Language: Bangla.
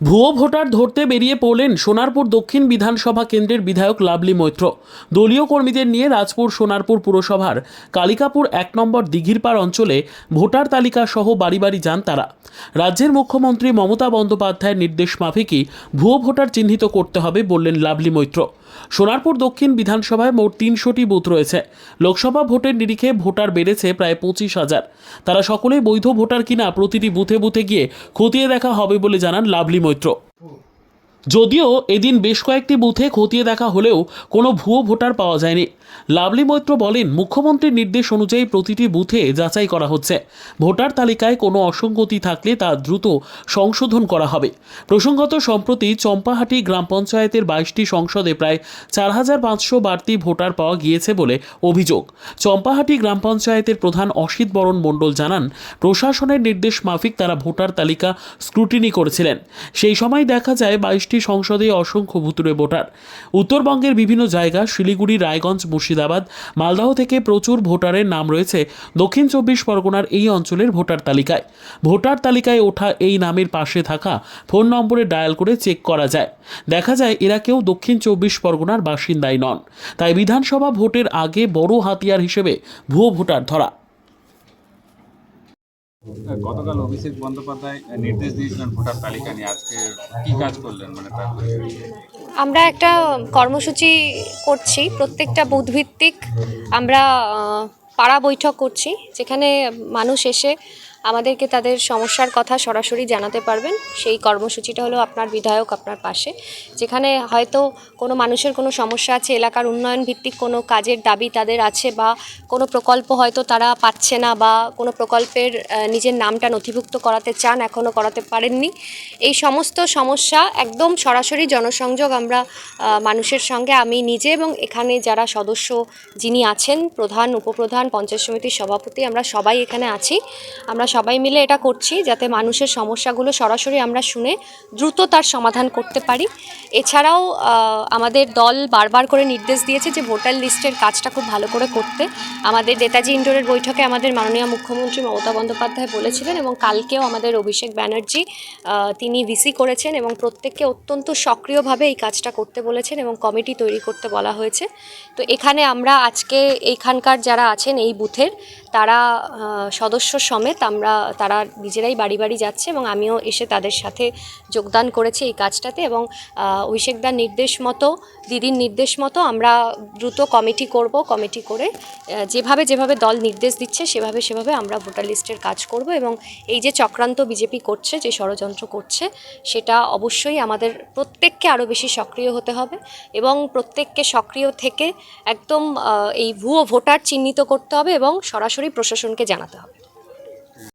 ভুয়ো ভোটার ধরতে বেরিয়ে পড়লেন সোনারপুর দক্ষিণ বিধানসভা কেন্দ্রের বিধায়ক লাভলি মৈত্র। দলীয় কর্মীদের নিয়ে রাজপুর সোনারপুর পুরসভার কালিকাপুর এক নম্বর দিঘিরপাড় অঞ্চলে ভোটার তালিকা সহ বাড়ি বাড়ি যান তারা। রাজ্যের মুখ্যমন্ত্রী মমতা বন্দ্যোপাধ্যায়ের নির্দেশ মাফিকই ভুয়ো ভোটার চিহ্নিত করতে হবে বললেন লাভলি মৈত্র। সোনারপুর দক্ষিণ বিধানসভায় মোট তিনশোটি বুথ রয়েছে। লোকসভা ভোটের নিরিখে ভোটার বেড়েছে প্রায় পঁচিশ হাজার। তারা সকলেই বৈধ ভোটার কিনা প্রতিটি বুথে বুথে গিয়ে খতিয়ে দেখা হবে বলে জানান লাভলি মৈত্র যদিও এদিন বেশ কয়েকটি বুথে খতিয়ে দেখা হলেও কোনো ভুয়ো ভোটার পাওয়া যায়নি। লাভলি মৈত্র বলেন, মুখ্যমন্ত্রীর নির্দেশ অনুযায়ী প্রতিটি বুথে যাচাই করা হচ্ছে। ভোটার তালিকায় কোনো অসঙ্গতি থাকলে তা দ্রুত সংশোধন করা হবে। প্রসঙ্গত, সম্প্রতি চম্পাহাটি গ্রাম পঞ্চায়েতের বাইশটি সংসদে প্রায় চার হাজার পাঁচশো বাড়তি ভোটার পাওয়া গিয়েছে বলে অভিযোগ। চম্পাহাটি গ্রাম পঞ্চায়েতের প্রধান অসিত বরণ মণ্ডল জানান, প্রশাসনের নির্দেশ মাফিক তারা ভোটার তালিকা স্ক্রুটিনি করেছিলেন। সেই সময় দেখা যায় বাইশটি সংসদে অসংখ্য ভুতুরে ভোটার। উত্তরবঙ্গের বিভিন্ন জায়গা, শিলিগুড়ি, রায়গঞ্জ, মুর্শিদাবাদ, মালদহ থেকে প্রচুর ভোটারের নাম রয়েছে দক্ষিণ চব্বিশ পরগনার এই অঞ্চলের ভোটার তালিকায়। ভোটার তালিকায় ওঠা এই নামের পাশে থাকা ফোন নম্বরে ডায়াল করে চেক করা যায়। দেখা যায় এরা কেউ দক্ষিণ চব্বিশ পরগনার বাসিন্দাই নন। তাই বিধানসভা ভোটের আগে বড় হাতিয়ার হিসেবে ভুয়ো ভোটার ধরা। গতকাল অভিষেক বন্দ্যোপাধ্যায় নির্দেশ দিয়েছিলেন ভোটার তালিকা নিয়ে। আজকে কি কাজ করলেন? মানে আমরা একটা কর্মসূচি করছি, প্রত্যেকটা বুথভিত্তিক আমরা পাড়া বৈঠক করছি, যেখানে মানুষ এসে আমাদেরকে তাদের সমস্যার কথা সরাসরি জানাতে পারবেন। সেই কর্মসূচিটা হলো আপনার বিধায়ক আপনার পাশে। যেখানে হয়তো কোনো মানুষের কোনো সমস্যা আছে, এলাকার উন্নয়ন ভিত্তিক কোনো কাজের দাবি তাদের আছে বা কোনো প্রকল্প হয়তো তারা পাচ্ছে না বা কোনো প্রকল্পের নিজের নামটা নথিভুক্ত করাতে চান, এখনও করাতে পারেননি। এই সমস্ত সমস্যা একদম সরাসরি জনসংযোগ আমরা মানুষের সঙ্গে, আমি নিজে এবং এখানে যারা সদস্য যিনি আছেন, প্রধান, উপপ্রধান, পঞ্চায়েত সমিতির সভাপতি, আমরা সবাই এখানে আছি। আমরা সবাই মিলে এটা করছি যাতে মানুষের সমস্যাগুলো সরাসরি আমরা শুনে দ্রুত তার সমাধান করতে পারি। এছাড়াও আমাদের দল বারবার করে নির্দেশ দিয়েছে যে ভোটার লিস্টের কাজটা খুব ভালো করে করতে। আমাদের নেতাজি ইন্ডোরের বৈঠকে আমাদের মাননীয় মুখ্যমন্ত্রী মমতা বন্দ্যোপাধ্যায় বলেছিলেন এবং কালকেও আমাদের অভিষেক ব্যানার্জি তিনি ভিসি করেছেন এবং প্রত্যেককে অত্যন্ত সক্রিয়ভাবে এই কাজটা করতে বলেছেন এবং কমিটি তৈরি করতে বলা হয়েছে। তো এখানে আমরা আজকে এইখানকার যারা আছেন এই বুথের তারা সদস্য সমেত আমরা, তারা নিজেরাই বাড়ি বাড়ি যাচ্ছে এবং আমিও এসে তাদের সাথে যোগদান করেছি এই কাজটাতে এবং অভিষেকদার নির্দেশ মতো, দিদির নির্দেশ মতো আমরা দ্রুত কমিটি করব, কমিটি করে যেভাবে যেভাবে দল নির্দেশ দিচ্ছে সেভাবে সেভাবে আমরা ভোটার লিস্টের কাজ করব এবং এই যে চক্রান্ত বিজেপি করছে, যে ষড়যন্ত্র করছে, সেটা অবশ্যই আমাদের প্রত্যেককে আরও বেশি সক্রিয় হতে হবে এবং প্রত্যেককে সক্রিয় থেকে একদম এই ভুয়ো ভোটার চিহ্নিত করতে হবে এবং সরাসরি প্রশাসনকে জানাতে হবে।